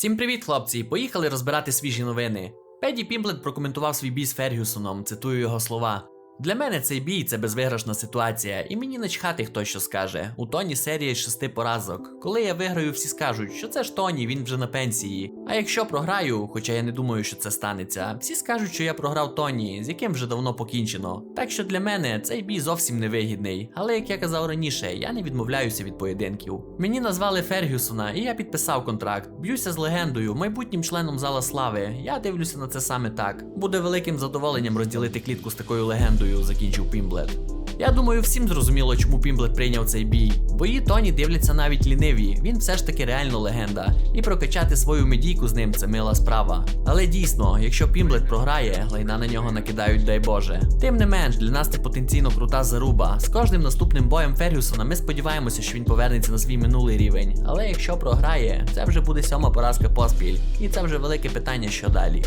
Всім привіт, хлопці! Поїхали розбирати свіжі новини. Педі Пімблет прокоментував свій бій з Фергюсоном, цитую його слова. Для мене цей бій це безвиграшна ситуація, і мені начхати хто що скаже. У Тоні серія з шести поразок. Коли я виграю, всі скажуть, що це ж Тоні, він вже на пенсії. А якщо програю, хоча я не думаю, що це станеться, всі скажуть, що я програв Тоні, з яким вже давно покінчено. Так що для мене цей бій зовсім не вигідний. Але як я казав раніше, я не відмовляюся від поєдинків. Мені назвали Фергюсона, і я підписав контракт. Б'юся з легендою, майбутнім членом зала слави. Я дивлюся на це саме так. Буде великим задоволенням розділити клітку з такою легендою, закінчив Пімблет. Я думаю, всім зрозуміло, чому Пімблет прийняв цей бій. Бої Тоні дивляться навіть ліниві, він все ж таки реально легенда. І прокачати свою медійку з ним це мила справа. Але дійсно, якщо Пімблет програє, лайна на нього накидають, дай Боже. Тим не менш, для нас це потенційно крута заруба. З кожним наступним боєм Фергюсона ми сподіваємося, що він повернеться на свій минулий рівень. Але якщо програє, це вже буде сьома поразка поспіль. І це вже велике питання, що далі.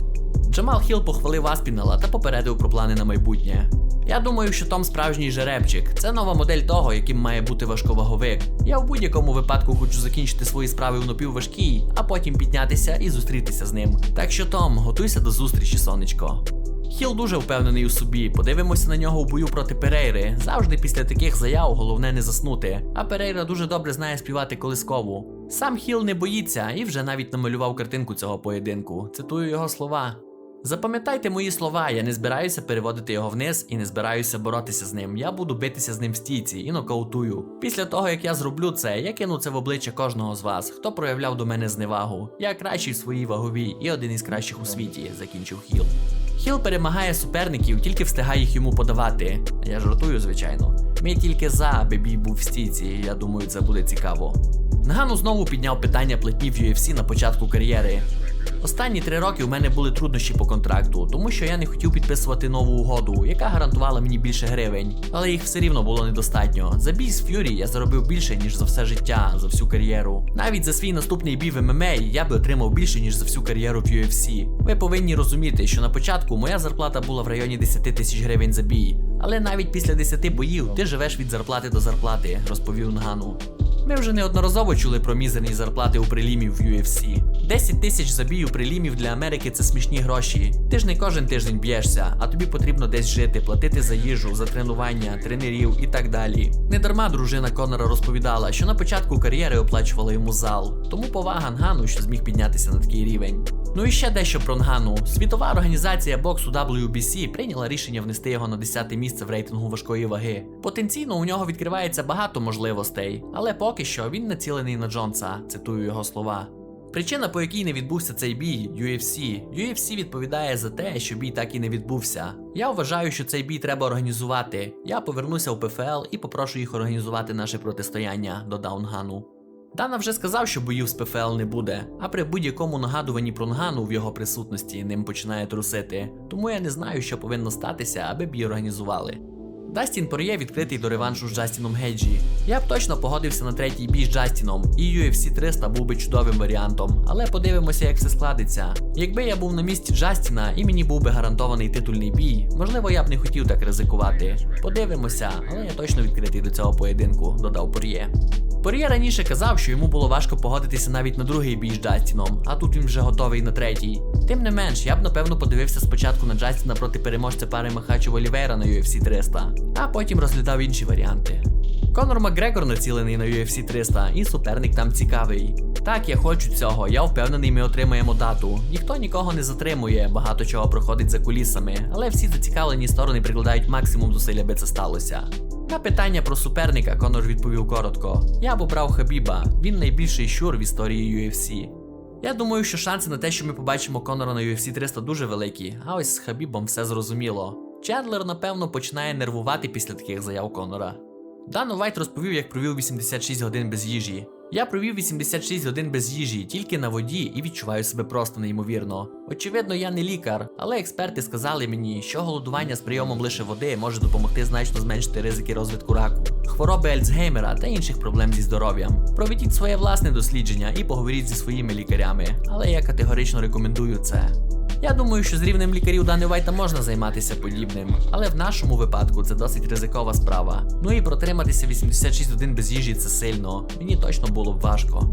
Джамал Хіл похвалив Аспінала та попередив про плани на майбутнє. Я думаю, що Том справжній жеребчик. Це нова модель того, яким має бути важковаговик. Я в будь-якому випадку хочу закінчити свої справи в напівважкій, а потім піднятися і зустрітися з ним. Так що, Том, готуйся до зустрічі, сонечко. Хіл дуже впевнений у собі. Подивимося на нього у бою проти Перейри. Завжди після таких заяв головне не заснути. А Перейра дуже добре знає співати колискову. Сам Хіл не боїться і вже навіть намалював картинку цього поєдинку. Цитую його слова. Запам'ятайте мої слова, я не збираюся переводити його вниз і не збираюся боротися з ним. Я буду битися з ним в стійці і нокаутую. Після того, як я зроблю це, я кину це в обличчя кожного з вас, хто проявляв до мене зневагу. Я кращий в своїй ваговій і один із кращих у світі, закінчив Хіл. Хіл перемагає суперників, тільки встигає їх йому подавати. Я жартую, звичайно. Ми тільки за, аби бій був в стійці, я думаю, це буде цікаво. Нагану знову підняв питання платні в UFC на початку кар'єри. Останні три роки у мене були труднощі по контракту, тому що я не хотів підписувати нову угоду, яка гарантувала мені більше гривень, але їх все рівно було недостатньо. За бій з Ф'юрі я заробив більше, ніж за все життя, за всю кар'єру. Навіть за свій наступний бій в ММА я би отримав більше, ніж за всю кар'єру в UFC. Ви повинні розуміти, що на початку моя зарплата була в районі 10 тисяч гривень за бій. Але навіть після 10 боїв ти живеш від зарплати до зарплати, розповів Нгану. Ми вже неодноразово чули про мізерні зарплати у прилімів в UFC. 10 тисяч забій у прилімів для Америки це смішні гроші. Ти ж не кожен тиждень б'єшся, а тобі потрібно десь жити, платити за їжу, за тренування, тренерів і так далі. Недарма дружина Конора розповідала, що на початку кар'єри оплачувала йому зал, тому повага Нгану, що зміг піднятися на такий рівень. Ну і ще дещо про Нгану. Світова організація боксу WBC прийняла рішення внести його на 10 місце в рейтингу важкої ваги. Потенційно у нього відкривається багато можливостей, але поки що він націлений на Джонса, цитую його слова. Причина, по якій не відбувся цей бій, UFC. UFC відповідає за те, що бій так і не відбувся. Я вважаю, що цей бій треба організувати. Я повернуся в ПФЛ і попрошу їх організувати наше протистояння до Даунгану. Дана вже сказав, що боїв з ПФЛ не буде, а при будь-якому нагадуванні про Нгану в його присутності ним починає трусити. Тому я не знаю, що повинно статися, аби б її організували. Дастін Пор'є відкритий до реваншу з Джастіном Гейджі. Я б точно погодився на третій бій з Джастіном, і UFC 300 був би чудовим варіантом, але подивимося, як все складеться. Якби я був на місці Джастіна і мені був би гарантований титульний бій, можливо, я б не хотів так ризикувати. Подивимося, але я точно відкритий до цього поєдинку, додав Пор'є. Пор'є раніше казав, що йому було важко погодитися навіть на другий бій з Джастіном, а тут він вже готовий на третій. Тим не менш, я б напевно подивився спочатку на Джастіна проти переможця пари Махачу Олівейра на UFC 300, а потім розглядав інші варіанти. Конор Макгрегор націлений на UFC 300, і суперник там цікавий. Так, я хочу цього, я впевнений, ми отримаємо дату. Ніхто нікого не затримує, багато чого проходить за кулісами, але всі зацікавлені сторони прикладають максимум зусиль, аби це сталося. На питання про суперника Конор відповів коротко: Я б обрав Хабіба, він найбільший щур в історії UFC. Я думаю, що шанси на те, що ми побачимо Конора на UFC 300 дуже великі, а ось з Хабібом все зрозуміло. Чендлер, напевно, починає нервувати після таких заяв Конора. Дан Вайт розповів, як провів 86 годин без їжі. Я провів 86 годин без їжі, тільки на воді і відчуваю себе просто неймовірно. Очевидно, я не лікар, але експерти сказали мені, що голодування з прийомом лише води може допомогти значно зменшити ризики розвитку раку, хвороби Альцгеймера та інших проблем зі здоров'ям. Проведіть своє власне дослідження і поговоріть зі своїми лікарями, але я категорично рекомендую це. Я думаю, що з рівнем лікарів Дани Вайта можна займатися подібним, але в нашому випадку це досить ризикова справа. Ну і протриматися 86 годин без їжі це сильно. Мені точно було б важко.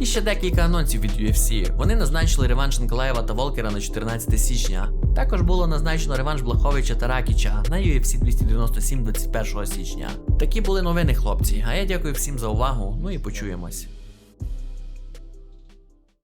І ще декілька анонсів від UFC. Вони назначили реванш Николаєва та Волкера на 14 січня. Також було назначено реванш Блаховича та Ракіча на UFC 297 21 січня. Такі були новини, хлопці. А я дякую всім за увагу. Ну і почуємось.